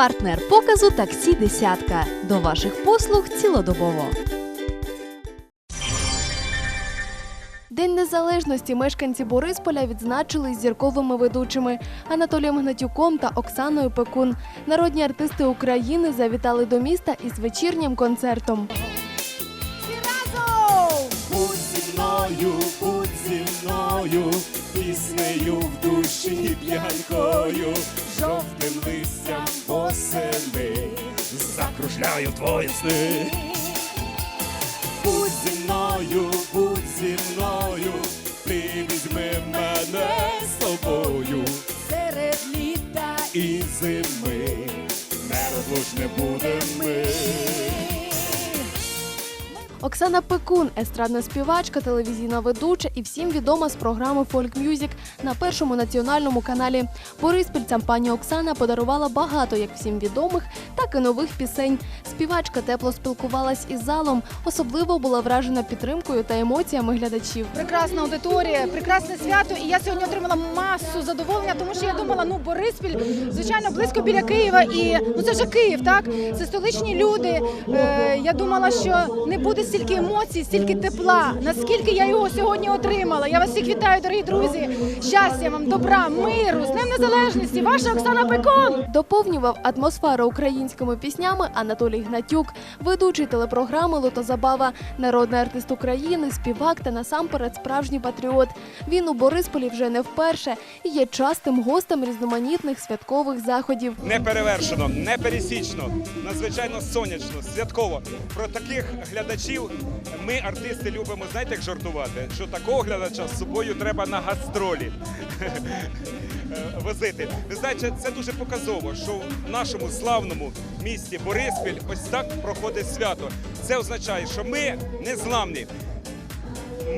Партнер показу таксі Десятка. До ваших послуг цілодобово. День незалежності мешканці Борисполя відзначили з зірковими ведучими Анатолієм Гнатюком та Оксаною Пекун. Народні артисти України завітали до міста із вечірнім концертом. Будь зі мною, будь зі мною, піснею в душі п'янкою, жовтим листям восени, закружляю твої сни. Будь зі мною, будь зі мною, ти візьми мене з собою серед літа і зими, нерозлучне будем ми. Оксана Пекун, естрадна співачка, телевізійна ведуча і всім відома з програми Folk Music на першому національному каналі. Бориспільцям пані Оксана подарувала багато як всім відомих, так і нових пісень. Співачка тепло спілкувалась із залом, особливо була вражена підтримкою та емоціями глядачів. прекрасна аудиторія, прекрасне свято. І я сьогодні отримала масу задоволення, тому що я думала, ну Бориспіль, звичайно, близько біля Києва, і ну це вже Київ, так це столичні люди. Е, я думала, що не буде стільки емоцій, стільки тепла. Наскільки я його сьогодні отримала. Я вас всіх вітаю, дорогі друзі. Щастя вам, добра, миру, з Днем Незалежності. Ваша Оксана Пекон. Доповнював атмосферу українськими піснями Анатолій Гнатюк, ведучий телепрограми Лотозабава, народний артист України, співак та насамперед справжній патріот. Він у Борисполі вже не вперше і є частим гостем різноманітних святкових заходів. неперевершено, непересічно, надзвичайно сонячно, святково. Про таких глядачів ми, артисти, любимо, знаєте, як жартувати, що такого глядача з собою треба на гастролі возити. Ви знаєте, це дуже показово, що в нашому славному місті Бориспіль ось так проходить свято. Це означає, що ми незламні.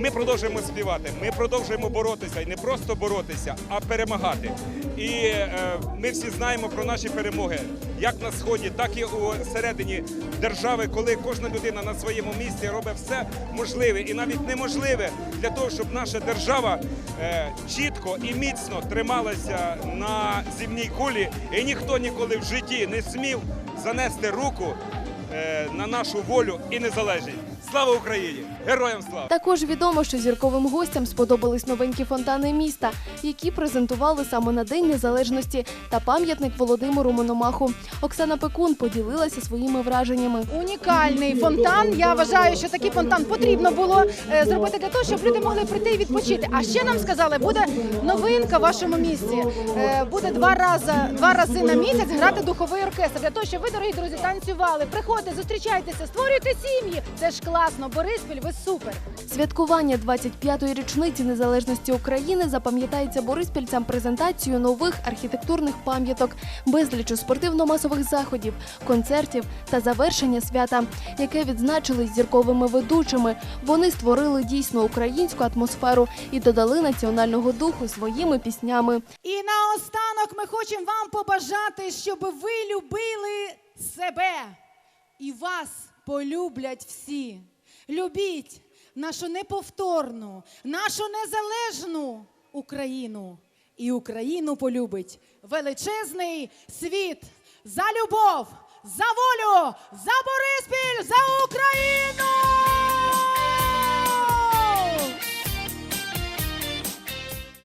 Ми продовжуємо співати, ми продовжуємо боротися і не просто боротися, а перемагати. І е, ми всі знаємо про наші перемоги, як на сході, так і у середині держави, коли кожна людина на своєму місці робить все можливе і навіть неможливе для того, щоб наша держава е, чітко і міцно трималася на земній кулі, і ніхто ніколи в житті не смів занести руку на нашу волю і незалежність. Слава Україні! Героям слава! Також відомо, що зірковим гостям сподобались новенькі фонтани міста, які презентували саме на День Незалежності та пам'ятник Володимиру Мономаху. Оксана Пекун поділилася своїми враженнями. Унікальний фонтан. Я вважаю, що такий фонтан потрібно було е, зробити для того, щоб люди могли прийти і відпочити. А ще нам сказали, буде новинка в вашому місті. Е, Буде два рази, два рази на місяць грати духовий оркестр для того, щоб ви, дорогі друзі, танцювали. Приходьте, зустрічайтеся, створюйте сім'ї. Це ж класно. Бориспіль, ви супер. Святкування 25-ї річниці незалежності України запам'ятається бориспільцям презентацією нових архітектурних пам'яток, безлічу спортивно-масових заходів, концертів та завершення свята, яке відзначили зірковими ведучими. Вони створили дійсно українську атмосферу і додали національного духу своїми піснями. І наостанок ми хочемо вам побажати, щоб ви любили себе і вас полюблять всі. Любіть нашу неповторну, нашу незалежну Україну. І Україну полюбить величезний світ за любов, за волю, за Бориспіль, за Україну!